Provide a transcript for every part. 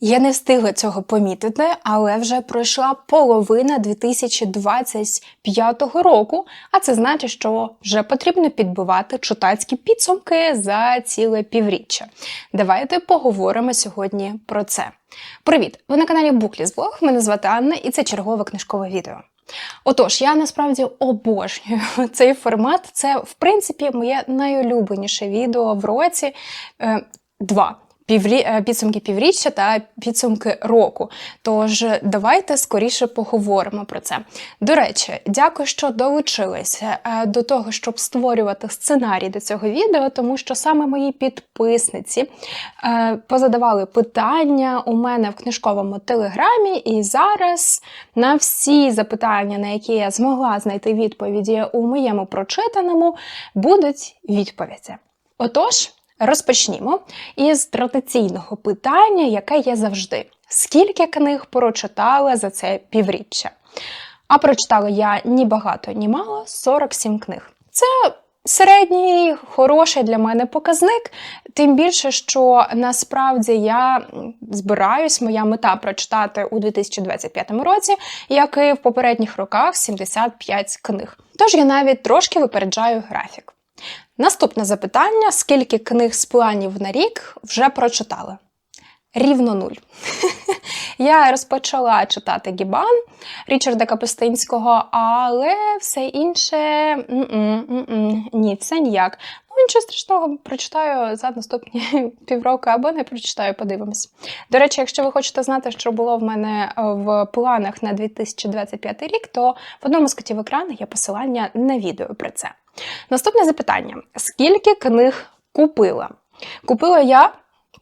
Я не встигла цього помітити, але вже пройшла половина 2025 року, а це значить, що вже потрібно підбивати читацькі підсумки за ціле півріччя. Давайте поговоримо сьогодні про це. Привіт! Ви на каналі Букліс Блог. Мене звати Анна, і це чергове книжкове відео. Отож, я насправді обожнюю цей формат. Це, в принципі, моє найулюбленіше відео в році. Е, Два. Е, Підсумки півріччя та підсумки року. Тож давайте скоріше поговоримо про це. До речі, дякую, що долучилися е, до того, щоб створювати сценарій до цього відео, тому що саме мої підписниці е, позадавали питання у мене в книжковому телеграмі, і зараз на всі запитання, на які я змогла знайти відповіді у моєму прочитаному, будуть відповіді. Отож. Розпочнімо із традиційного питання, яке є завжди: скільки книг прочитала за це півріччя? А прочитала я ні багато, ні мало 47 книг. Це середній, хороший для мене показник. Тим більше, що насправді я збираюсь, моя мета прочитати у 2025 році, як і в попередніх роках 75 книг. Тож я навіть трошки випереджаю графік. Наступне запитання: скільки книг з планів на рік вже прочитали? Рівно нуль. Я розпочала читати Гібан Річарда Капустинського, але все інше ні, це ніяк. Ну, нічого страшного, прочитаю за наступні півроку або не прочитаю, подивимось. До речі, якщо ви хочете знати, що було в мене в планах на 2025 рік, то в одному з котів екрану є посилання на відео про це. Наступне запитання: скільки книг купила? Купила я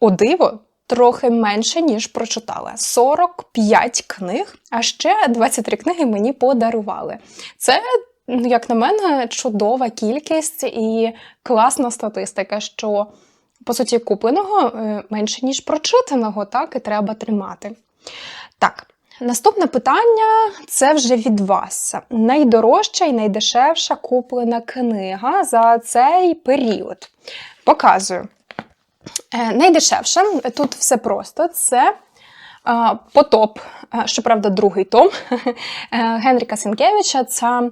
о диво. Трохи менше, ніж прочитала. 45 книг, а ще 23 книги мені подарували. Це, як на мене, чудова кількість і класна статистика, що, по суті, купленого е, менше, ніж прочитаного, так і треба тримати. Так, Наступне питання це вже від вас. Найдорожча і найдешевша куплена книга за цей період. Показую. Е, найдешевше, тут все просто, це Потоп, щоправда, другий том е, Генріка Сенкевича. Це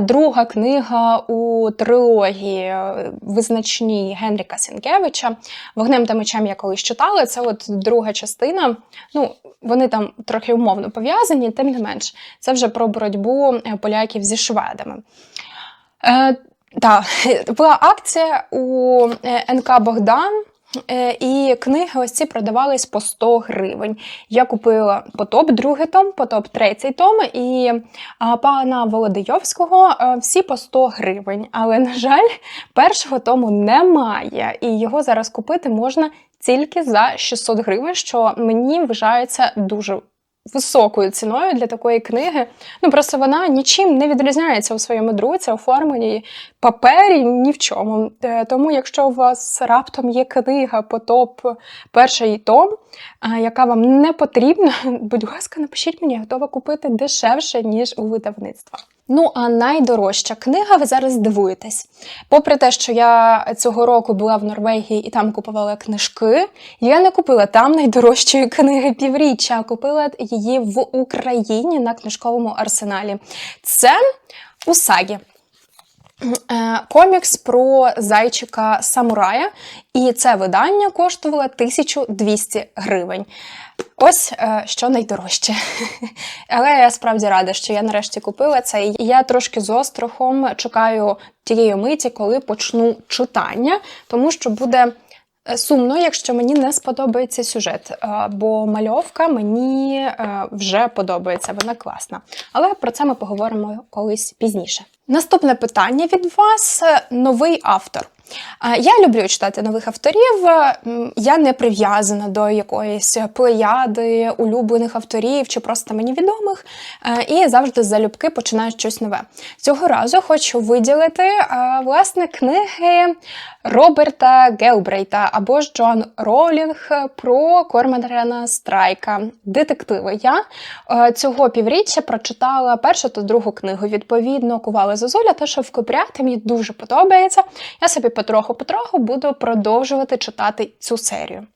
друга книга у трилогії е, визначній Генріка Сенкевича. Вогнем та мечем я колись читала. Це от друга частина. Ну, Вони там трохи умовно пов'язані, тим не менш, це вже про боротьбу е, поляків зі шведами. Так, була акція у НК Богдан. Е, і книги ось ці продавались по 100 гривень. Я купила потоп, другий том, потоп, третій том і пана Володийовського е, всі по 100 гривень. Але, на жаль, першого тому немає. І його зараз купити можна тільки за 600 гривень, що мені вважається дуже високою ціною для такої книги. Ну просто вона нічим не відрізняється у своєму друці, оформленні папері ні в чому. Е, тому, якщо у вас раптом є книга по топ перший том, яка вам не потрібна, будь ласка, напишіть мені, готова купити дешевше, ніж у видавництва. Ну, а найдорожча книга, ви зараз здивуєтесь. Попри те, що я цього року була в Норвегії і там купувала книжки, я не купила там найдорожчої книги півріччя, а купила її в Україні на книжковому арсеналі. Це Усагі. Е, комікс про зайчика самурая, і це видання коштувало 1200 гривень. Ось е, що найдорожче. Але я справді рада, що я нарешті купила це. І я трошки з острахом чекаю тієї миті, коли почну читання, тому що буде. Е, сумно, якщо мені не сподобається сюжет, бо мальовка мені вже подобається, вона класна. Але про це ми поговоримо колись пізніше. Наступне питання від вас: новий автор. Я люблю читати нових авторів. Я не прив'язана до якоїсь плеяди, улюблених авторів чи просто мені відомих. І завжди залюбки починаю щось нове. Цього разу хочу виділити власне книги Роберта Гелбрейта або ж Джон Роулінг про Корманрена Страйка. Детективи. Я цього півріччя прочитала першу та другу книгу. Відповідно, кувала Зозуля та Шовкопряти. Мені дуже подобається. Я собі потроху-потроху буду продовжувати читати цю серію.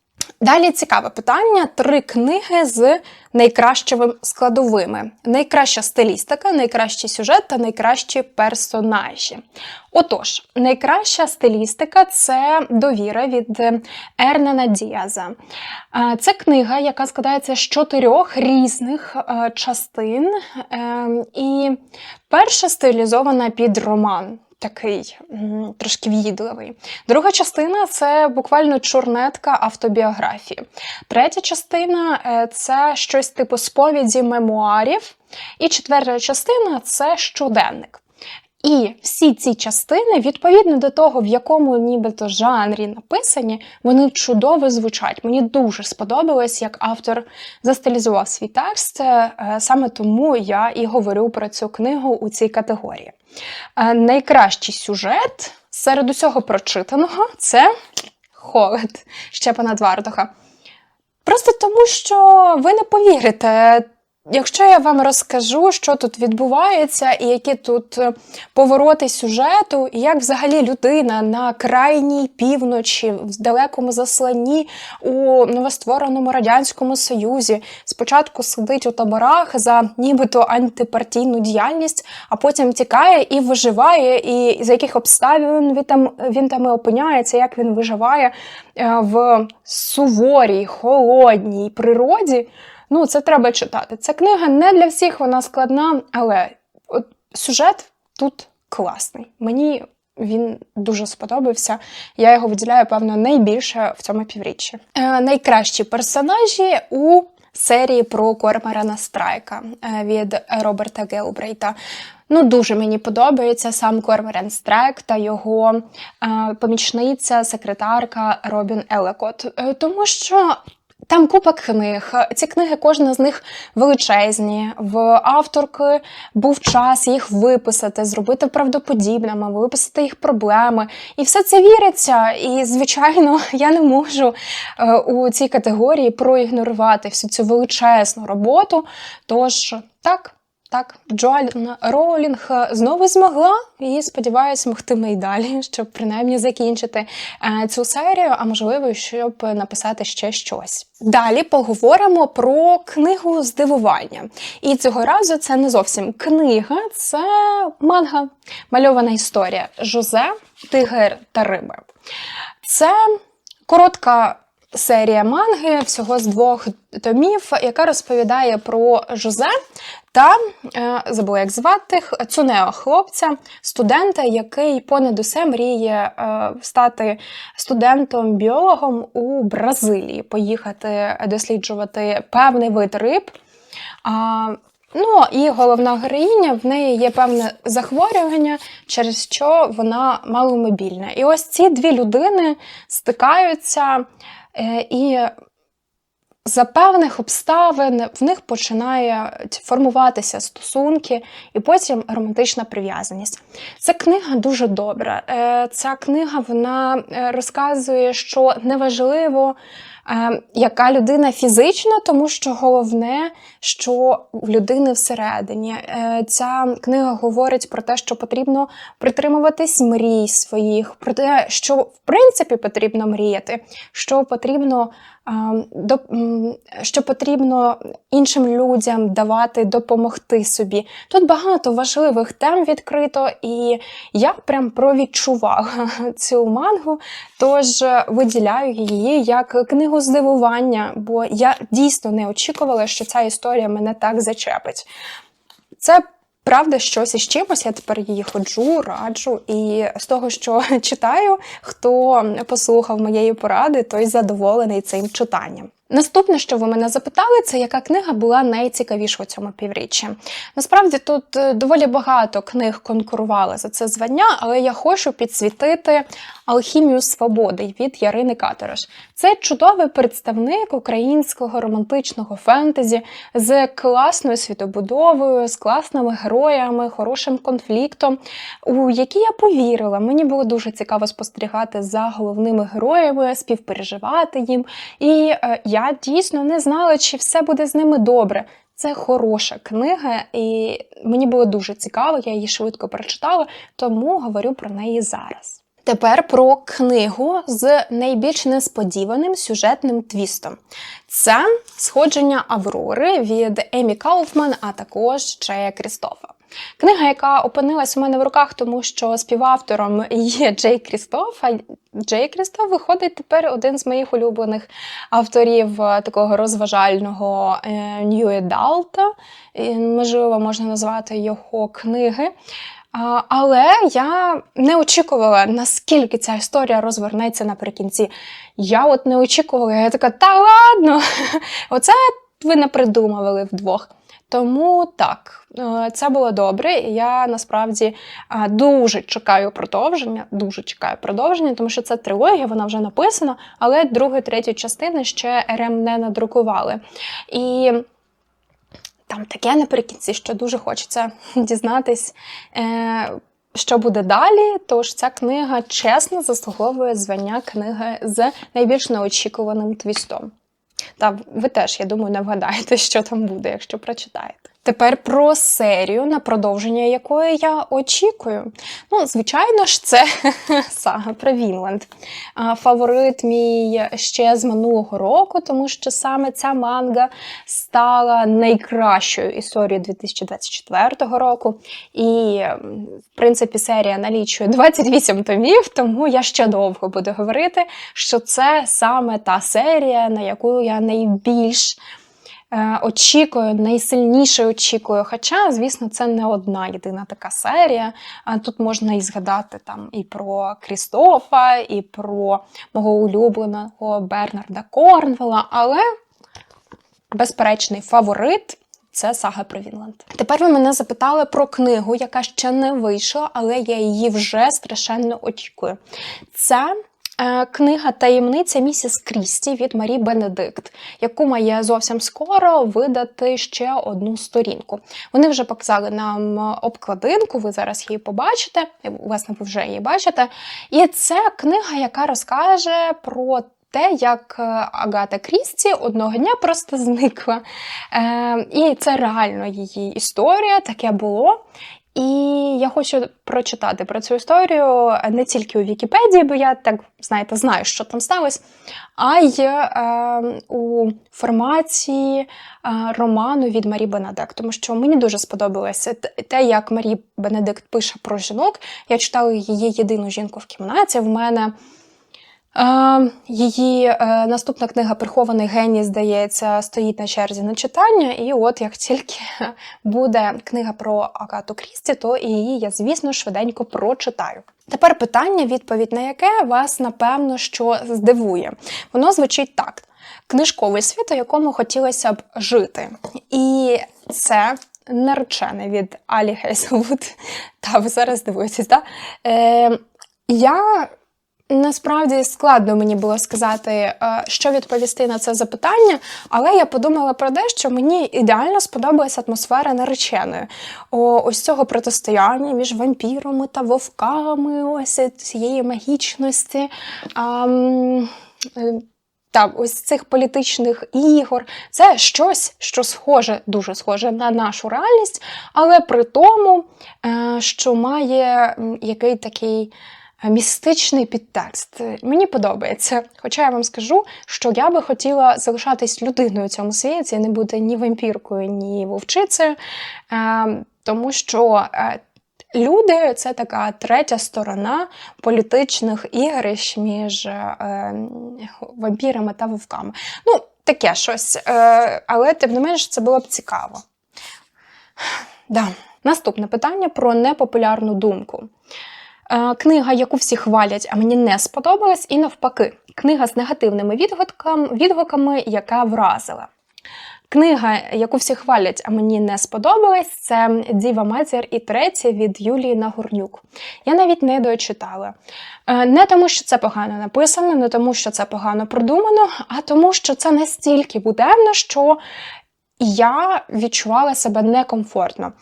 Далі цікаве питання: три книги з найкращими складовими: найкраща стилістика, найкращий сюжет та найкращі персонажі. Отож, найкраща стилістика це довіра від Ернена Діаза. Це книга, яка складається з чотирьох різних е, частин, Е, і перша стилізована під роман такий трошки в'їдливий. Друга частина це буквально чорнетка автобіографії. Третя частина е, це щось типу сповіді мемуарів. І четверта частина це щоденник. І всі ці частини, відповідно до того, в якому нібито жанрі написані, вони чудово звучать. Мені дуже сподобалось, як автор застилізував свій текст. Е, Саме тому я і говорю про цю книгу у цій категорії. Е, Найкращий сюжет серед усього прочитаного це холод Щепана Двардоха. Просто тому, що ви не повірите. Якщо я вам розкажу, що тут відбувається, і які тут е, повороти сюжету, і як взагалі людина на крайній півночі, в далекому засланні у новоствореному радянському союзі, спочатку сидить у таборах за нібито антипартійну діяльність, а потім тікає і виживає, і з яких обставин він там він там і опиняється, як він виживає е, в суворій, холодній природі. Ну, це треба читати. Ця книга не для всіх, вона складна, але от сюжет тут класний. Мені він дуже сподобався. Я його виділяю, певно, найбільше в цьому півріччі. Е, найкращі персонажі у серії про Корморана Страйка е, від Роберта Гелбрейта. Ну, дуже мені подобається сам Корморан Страйк та його е, помічниця, секретарка Робін Елекот. Е, тому що там купа книг. Ці книги, кожна з них величезні. В авторки був час їх виписати, зробити правдоподібними, виписати їх проблеми. І все це віриться. І, звичайно, я не можу е, у цій категорії проігнорувати всю цю величезну роботу. Тож, так. Так, Джоан Роулінг знову змогла і сподіваюся, могтиме й далі, щоб принаймні закінчити е, цю серію, а можливо, щоб написати ще щось. Далі поговоримо про книгу здивування. І цього разу це не зовсім книга, це манга, мальована історія Жозе, Тигр та Риби. Це коротка серія манги всього з двох томів, яка розповідає про Жозе та е, забула, як звати Цунео хлопця, студента, який понад усе мріє е, стати студентом-біологом у Бразилії, поїхати досліджувати певний вид риб. Ну і головна героїня в неї є певне захворювання, через що вона маломобільна. І ось ці дві людини стикаються е, і. За певних обставин в них починають формуватися стосунки і потім романтична прив'язаність. Ця книга дуже добра. Е, Ця книга вона е, розказує, що неважливо, е, яка людина фізично, тому що головне, що в людини всередині. Ця книга говорить про те, що потрібно притримуватись мрій своїх, про те, що в принципі потрібно мріяти, що потрібно. Що потрібно іншим людям давати, допомогти собі. Тут багато важливих тем відкрито, і я прям провідчувала цю мангу, тож виділяю її як книгу здивування, бо я дійсно не очікувала, що ця історія мене так зачепить. Це правда щось із чимось. Я тепер її ходжу, раджу. І з того, що читаю, хто послухав моєї поради, той задоволений цим читанням. Наступне, що ви мене запитали, це яка книга була найцікавіша у цьому півріччі. Насправді тут е, доволі багато книг конкурували за це звання, але я хочу підсвітити Алхімію свободи від Ярини Каториш. Це чудовий представник українського романтичного фентезі з класною світобудовою, з класними героями, хорошим конфліктом, у який я повірила. Мені було дуже цікаво спостерігати за головними героями, співпереживати їм. І е, я дійсно не знала, чи все буде з ними добре. Це хороша книга, і мені було дуже цікаво, я її швидко прочитала, тому говорю про неї зараз. Тепер про книгу з найбільш несподіваним сюжетним твістом. Це сходження Аврори від Емі Кауфман, а також Джея Крістофа. Книга, яка опинилась у мене в руках, тому що співавтором є Джей Крістоф. А Джей Крістоф виходить тепер один з моїх улюблених авторів е, такого розважального е, New Adult. Можливо, можна назвати його книги. Але я не очікувала, наскільки ця історія розвернеться наприкінці. Я от не очікувала, я така, та ладно, оце ви не придумували вдвох. Тому так, е, це було добре. Я насправді е, дуже чекаю продовження. Дуже чекаю продовження, тому що це трилогія, вона вже написана, але другу, третю частини ще РМ не надрукували. І там таке наприкінці, що дуже хочеться дізнатись. Е, що буде далі? Тож ця книга чесно заслуговує звання книги з найбільш неочікуваним твістом. Та ви теж, я думаю, не вгадаєте, що там буде, якщо прочитаєте. Тепер про серію, на продовження якої я очікую. Ну, звичайно ж, це сага про Вінланд. Фаворит мій ще з минулого року, тому що саме ця манга стала найкращою історією 2024 року. І, в принципі, серія налічує 28 томів, тому я ще довго буду говорити, що це саме та серія, на яку я найбільш очікую, найсильніше очікую. Хоча, звісно, це не одна єдина така серія. Тут можна і згадати там і про Крістофа, і про мого улюбленого Бернарда Корнвелла, але безперечний фаворит. Це сага про Вінланд. Тепер ви мене запитали про книгу, яка ще не вийшла, але я її вже страшенно очікую. Це е, книга таємниця місіс Крісті від Марі Бенедикт, яку має зовсім скоро видати ще одну сторінку. Вони вже показали нам обкладинку, ви зараз її побачите, власне, ви вже її бачите. І це книга, яка розкаже про те, як е, Агата Крісті одного дня просто зникла. Е, І це реально її історія, таке було. І я хочу прочитати про цю історію не тільки у Вікіпедії, бо я так, знаєте, знаю, що там сталося, а й е, у форматі е, роману від Марі Бенедикт. Тому що мені дуже сподобалося те, як Марі Бенедикт пише про жінок. Я читала її єдину жінку в кімнаті. В мене Е, Її е, наступна книга Прихований геній, здається, стоїть на черзі на читання. І от як тільки буде книга про Агату Крісті, то її я, звісно, швиденько прочитаю. Тепер питання, відповідь на яке вас, напевно, що здивує. Воно звучить так: книжковий світ, у якому хотілося б жити. І це наречене від Алі Гейселвуд. Та ви зараз здивуєтесь, так? Е, я Насправді складно мені було сказати, е, що відповісти на це запитання, але я подумала про те, що мені ідеально сподобалася атмосфера нареченої. Ось цього протистояння між вампірами та вовками, ось цієї магічності. А, та ось цих політичних ігор це щось, що схоже, дуже схоже на нашу реальність, але при тому, е, що має який такий містичний підтекст. Мені подобається. Хоча я вам скажу, що я би хотіла залишатись людиною у цьому світі, не бути ні вампіркою, ні вовчицею, е, тому що. е, Люди це така третя сторона політичних ігрищ між е, вампірами та вовками. Ну, таке щось. Але тим не менш це було б цікаво. Да. Наступне питання про непопулярну думку. Е, Книга, яку всі хвалять, а мені не сподобалась, і навпаки, книга з негативними відгуками, яка вразила. Книга, яку всі хвалять, а мені не сподобалась, це Діва Матір і третя від Юлії Нагорнюк. Я навіть не дочитала. Е, Не тому, що це погано написано, не тому, що це погано продумано, а тому, що це настільки буденно, що я відчувала себе некомфортно.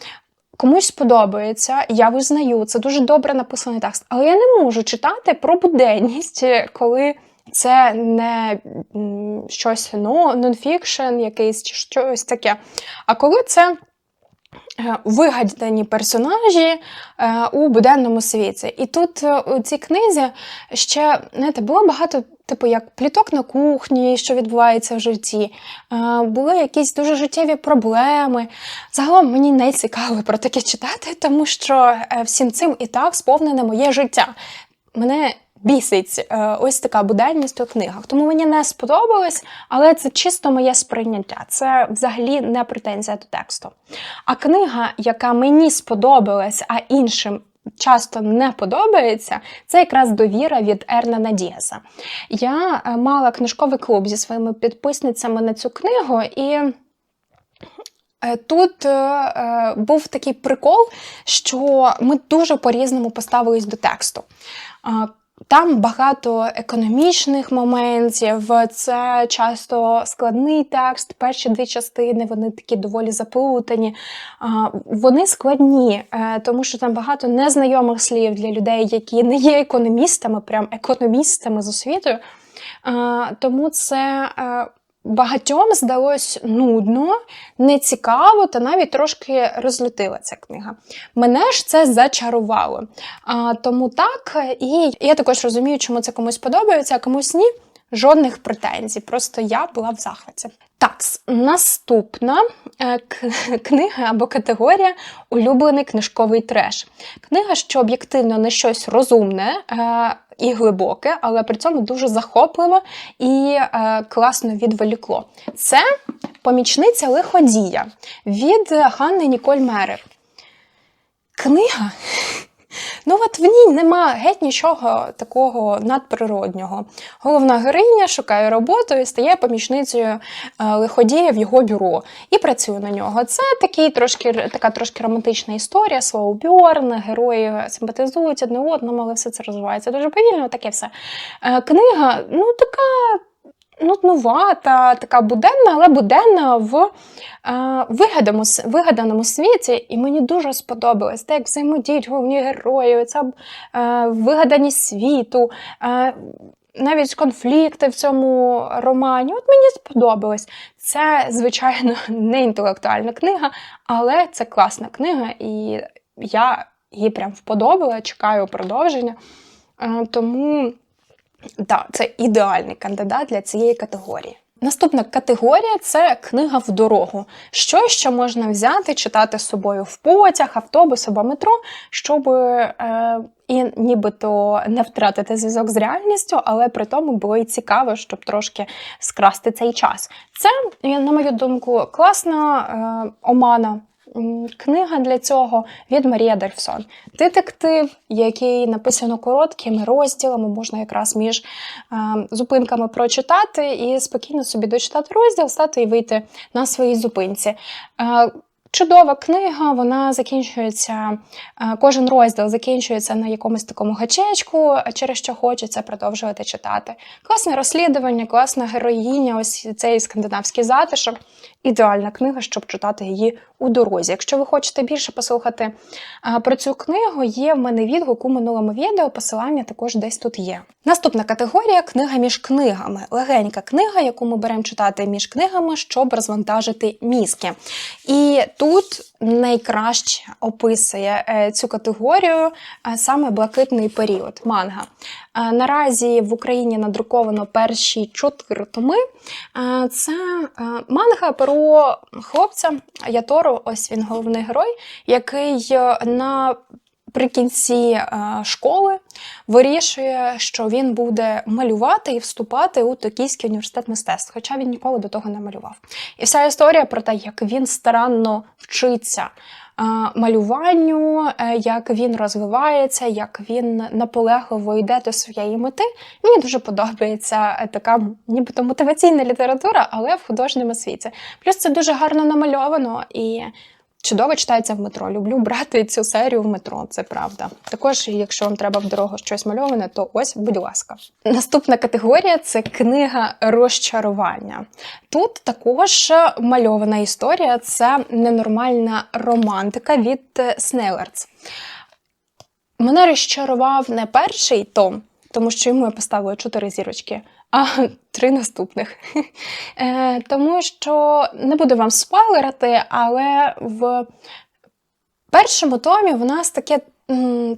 Комусь сподобається, я визнаю, це дуже добре написаний текст, але я не можу читати про буденність, коли це не щось ну, нонфікшн якийсь чи щось таке. А коли це вигадані персонажі е, у буденному світі. І тут е, у цій книзі ще знаєте, було багато. Типу, як пліток на кухні, що відбувається в житті, е, були якісь дуже життєві проблеми. Загалом мені не цікаво про таке читати, тому що е, всім цим і так сповнене моє життя. Мене бісить е, ось така буденність у книгах. Тому мені не сподобалось, але це чисто моє сприйняття. Це взагалі не претензія до тексту. А книга, яка мені сподобалась, а іншим. Часто не подобається, це якраз довіра від Ернана Діаса. Я е, мала книжковий клуб зі своїми підписницями на цю книгу, і Е, Тут був такий прикол, що ми дуже по-різному поставились до тексту. Там багато економічних моментів, це часто складний текст. Перші дві частини вони такі доволі заплутані. Вони складні, е, тому що там багато незнайомих слів для людей, які не є економістами, прям економістами з освітою. Тому це е, багатьом здалось нудно, нецікаво та навіть трошки розлютила ця книга. Мене ж це зачарувало. А, Тому так, і я також розумію, чому це комусь подобається, а комусь ні. Жодних претензій, просто я була в захваті. Так, наступна е, книга або категорія улюблений книжковий треш. Книга, що об'єктивно не щось розумне е, і глибоке, але при цьому дуже захопливо і е, класно відволікло. Це помічниця лиходія від Ганни Ніколь Мерер. Книга. Ну, от в ній нема геть нічого такого надприроднього. Головна героїня шукає роботу і стає помічницею е, лиходія в його бюро і працює на нього. Це такий трошки, така трошки романтична історія, слово Бьорн, герої симпатизують одне одному, але все це розвивається дуже повільно, таке все. Е, книга, ну, така нуднувата, така буденна, але буденна в е, вигаданому, вигаданому світі. І мені дуже сподобалось те, як взаємодіють головні герої, ця е, вигаданість світу. Е, навіть конфлікти в цьому романі. От мені сподобалось. Це, звичайно, не інтелектуальна книга, але це класна книга, і я її прям вподобала, чекаю продовження. Тому так, це ідеальний кандидат для цієї категорії. Наступна категорія це книга в дорогу. Що ще можна взяти, читати з собою в потяг, автобус або метро, щоб е, і нібито не втратити зв'язок з реальністю, але при тому було і цікаво, щоб трошки скрасти цей час. Це, на мою думку, класна е, омана Книга для цього від Марія Дельфсон. Детектив, який написано короткими розділами, можна якраз між е, зупинками прочитати і спокійно собі дочитати розділ, стати і вийти на своїй зупинці. Е, Чудова книга, вона закінчується, е, кожен розділ закінчується на якомусь такому гачечку, через що хочеться продовжувати читати. Класне розслідування, класна героїня, ось цей скандинавський затишок. Ідеальна книга, щоб читати її у дорозі. Якщо ви хочете більше послухати про цю книгу, є в мене відгук у минулому відео, посилання також десь тут є. Наступна категорія книга між книгами. Легенька книга, яку ми беремо читати між книгами, щоб розвантажити мізки. І тут найкраще описує е, цю категорію е, саме блакитний період манга. Е, наразі в Україні надруковано перші чотири томи. Це манга про хлопця Ятору, ось він головний герой, який на Прикінці е, школи вирішує, що він буде малювати і вступати у Токійський університет мистецтв, хоча він ніколи до того не малював. І вся історія про те, як він старанно вчиться е, малюванню, е, як він розвивається, як він наполегливо йде до своєї мети. Мені дуже подобається така, нібито мотиваційна література, але в художньому світі. Плюс це дуже гарно намальовано і. Чудово читається в метро. Люблю брати цю серію в метро, це правда. Також, якщо вам треба в дорогу щось мальоване, то ось, будь ласка. Наступна категорія це книга розчарування. Тут також мальована історія це ненормальна романтика від Снейлерц. Мене розчарував не перший том, тому що йому я поставила чотири зірочки а три наступних. Е, Тому що не буду вам спойлерити, але в першому томі в нас таке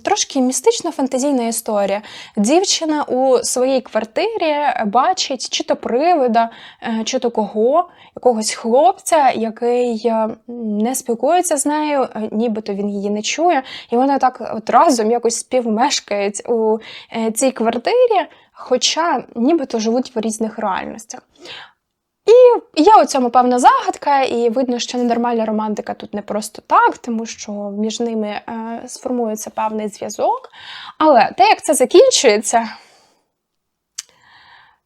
трошки містично-фантазійна історія. Дівчина у своїй квартирі бачить чи то привида, е, чи то кого, якогось хлопця, який е, не спілкується з нею, нібито він її не чує, і вони так от разом якось співмешкають у цій квартирі, хоча нібито живуть в різних реальностях. І є у цьому певна загадка, і видно, що ненормальна романтика тут не просто так, тому що між ними е, сформується певний зв'язок. Але те, як це закінчується,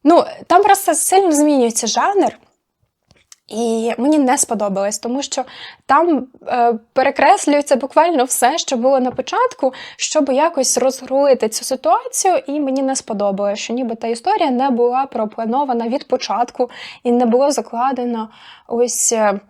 ну, там просто сильно змінюється жанр. І мені не сподобалось, тому що там е, перекреслюється буквально все, що було на початку, щоб якось розрулити цю ситуацію, і мені не сподобалось, що ніби та історія не була пропланована від початку і не було закладено ось е,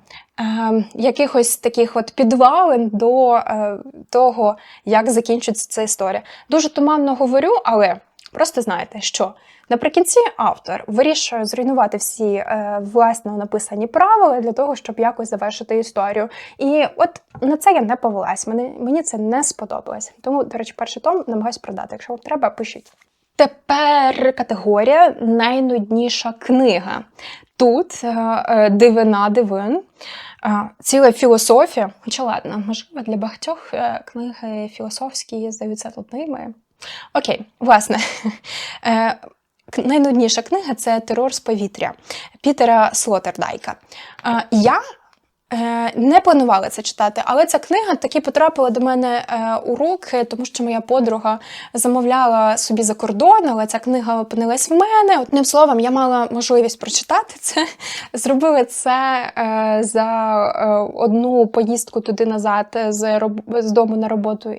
е, якихось таких от підвалин до е, того, як закінчиться ця історія. Дуже туманно говорю, але просто знаєте, що Наприкінці автор вирішує зруйнувати всі е, власно написані правила для того, щоб якось завершити історію. І от на це я не повелась. Мені, мені це не сподобалось. Тому, до речі, перший том намагаюсь продати. Якщо вам треба, пишіть. Тепер категорія найнудніша книга. Тут е, е, дивина дивин. е, Ціла філософія, хоча ладно, можливо, для багатьох е, книги філософські здаються нудними. Окей, власне, Е, найнудніша книга це Терор з повітря Пітера Слотердайка. Е, Я е, не планувала це читати, але ця книга таки потрапила до мене у руки, тому що моя подруга замовляла собі за кордон, але ця книга опинилась в мене. Одним словом, я мала можливість прочитати це. Зробили це за одну поїздку туди назад з дому на роботу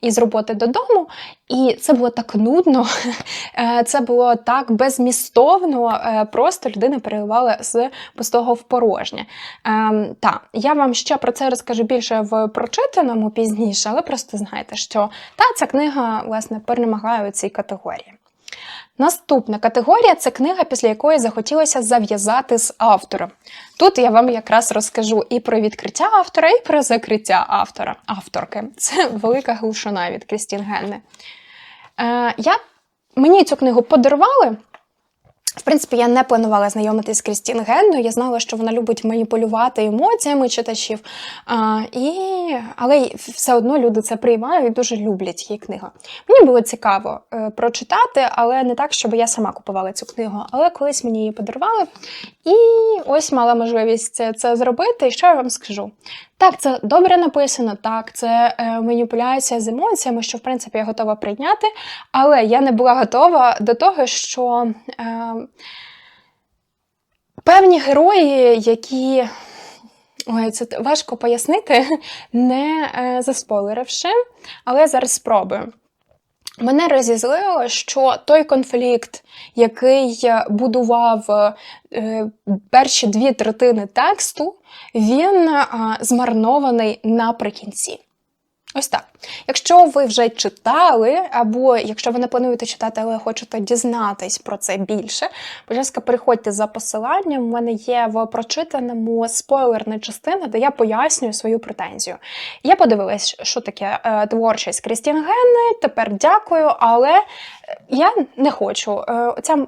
і з роботи додому. І це було так нудно, е, це було так безмістовно, е, просто людина переливала з пустого в порожнє. Ем, Та, я вам ще про це розкажу більше в прочитаному пізніше, але просто знайте, що та ця книга власне перемагає у цій категорії. Наступна категорія це книга, після якої захотілося зав'язати з автором. Тут я вам якраз розкажу і про відкриття автора, і про закриття автора, авторки. Це велика глушина від Крістін Генне. Е, я, мені цю книгу подарували. В принципі, я не планувала знайомитись з Крістін Генною. Я знала, що вона любить маніпулювати емоціями читачів. А, і... Але все одно люди це приймають і дуже люблять її книгу. Мені було цікаво е, прочитати, але не так, щоб я сама купувала цю книгу. Але колись мені її подарували, і ось мала можливість це зробити. І що я вам скажу? Так, це добре написано, так, це е, маніпуляція з емоціями, що в принципі я готова прийняти, але я не була готова до того, що е, певні герої, які. Ой, це важко пояснити, не е, заспойлеривши, але зараз спробую. Мене розізлило, що той конфлікт, який е, будував е, перші дві третини тексту, він е, змарнований наприкінці. Ось так. Якщо ви вже читали, або якщо ви не плануєте читати, але хочете дізнатись про це більше, будь ласка, переходьте за посиланням. У мене є в прочитаному спойлерна частина, де я пояснюю свою претензію. Я подивилась, що таке е, творчість Крістін Генни. Тепер дякую, але я не хочу. Е, Ця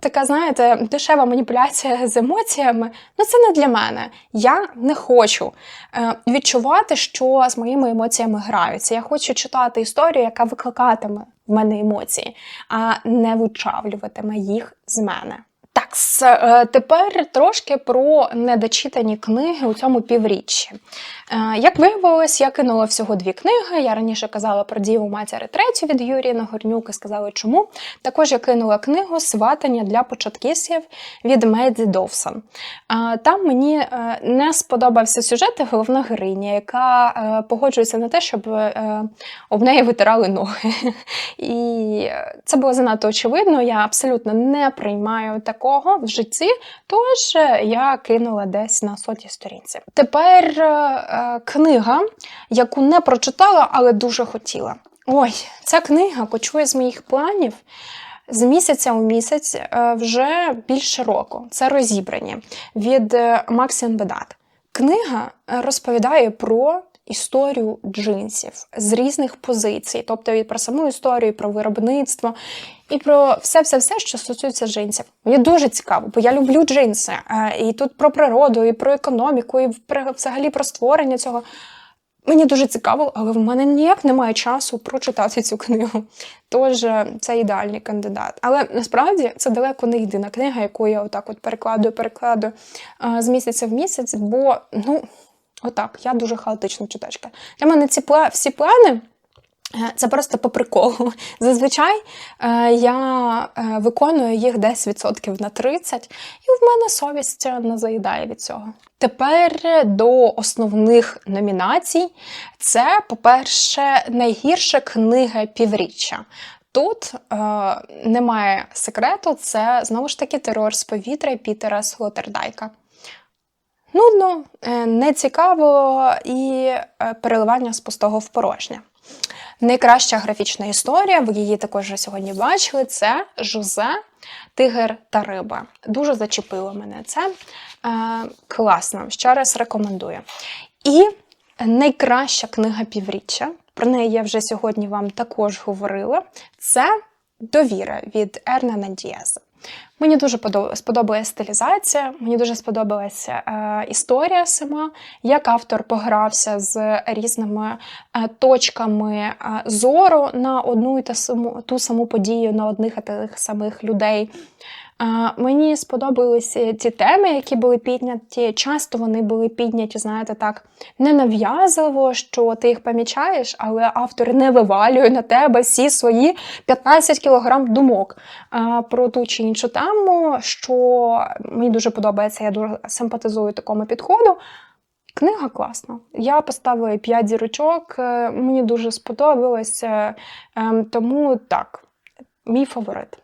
така, знаєте, дешева маніпуляція з емоціями, ну це не для мене. Я не хочу е, відчувати, що з моїми емоціями граються. Я хочу читати історію, яка викликатиме в мене емоції, а не вичавлюватиме їх з мене. Так, е, тепер трошки про недочитані книги у цьому півріччі. Е, Як виявилось, я кинула всього дві книги. Я раніше казала про Діву матері третю від Юрія і сказала чому. Також я кинула книгу Сватання для початківців від Меді Довсон. Е, Там мені не сподобався сюжет головна героїня, яка погоджується на те, щоб об неї витирали ноги. І це було занадто очевидно. Я абсолютно не приймаю такого в житті, тож е, я кинула десь на сотій сторінці. Тепер е, е, книга, яку не прочитала, але дуже хотіла. Ой, ця книга кочує з моїх планів. З місяця у місяць вже більше року. Це розібрані від Максим Бедат. Книга розповідає про історію джинсів з різних позицій, тобто і про саму історію, і про виробництво, і про все-все-все, що стосується джинсів. Мені дуже цікаво, бо я люблю джинси. Е, І тут про природу, і про економіку, і взагалі про створення цього. Мені дуже цікаво, але в мене ніяк немає часу прочитати цю книгу. Тож е, це ідеальний кандидат. Але насправді це далеко не єдина книга, яку я отак от перекладую, перекладую е, з місяця в місяць, бо ну отак, я дуже хаотична читачка. Для мене ці всі плани. е, Це просто по приколу. Зазвичай е, я е, виконую їх десь відсотків на 30, і в мене совість не заїдає від цього. Тепер до основних номінацій. Це, по-перше, найгірша книга півріччя. Тут е, немає секрету, це знову ж таки терор з повітря Пітера Слотердайка. Нудно, е, нецікаво і е, переливання з пустого в порожнє. Найкраща графічна історія, ви її також сьогодні бачили, це Жозе, Тигр та Риба. Дуже зачепило мене це. Е, класно, ще раз рекомендую. І найкраща книга півріччя, про неї я вже сьогодні вам також говорила, це Довіра від Ернана Дієза. Мені дуже подо- сподобалася стилізація, мені дуже сподобалася е, історія сама, як автор погрався з різними е, точками е, зору на одну і та саму, ту саму подію, на одних і тих самих людей. Е, мені сподобалися ті теми, які були підняті. Часто вони були підняті, знаєте, так ненав'язливо, що ти їх помічаєш, але автор не вивалює на тебе всі свої 15 кілограм думок е, про ту чи іншу тему, що мені дуже подобається, я дуже симпатизую такому підходу. Книга класна. Я поставила їй 5 зірочок, е, мені дуже сподобалося, Ем, тому так, мій фаворит.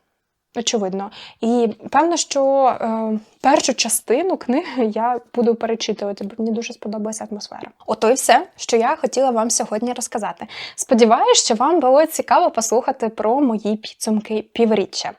Очевидно. І певно, що е, першу частину книги я буду перечитувати, бо мені дуже сподобалася атмосфера. Ото і все, що я хотіла вам сьогодні розказати. Сподіваюсь, що вам було цікаво послухати про мої підсумки півріччя.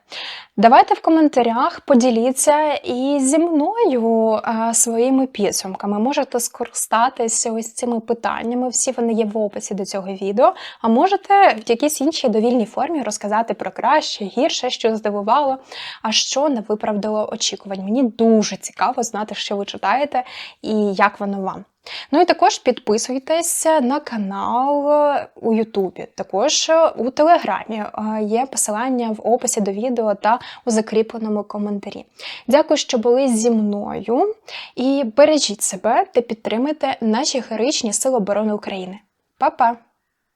Давайте в коментарях поділіться і зі мною е, своїми підсумками. Можете скористатися ось цими питаннями. Всі вони є в описі до цього відео. А можете в якійсь іншій довільній формі розказати про краще, гірше, що здивувало, а що не виправдало очікувань. Мені дуже цікаво знати, що ви читаєте і як воно вам. Ну і також підписуйтесь на канал е, у Ютубі, також е, у Телеграмі. Е, Є посилання в описі до відео та у закріпленому коментарі. Дякую, що були зі мною. І бережіть себе та підтримуйте наші героїчні Сили оборони України. Па-па!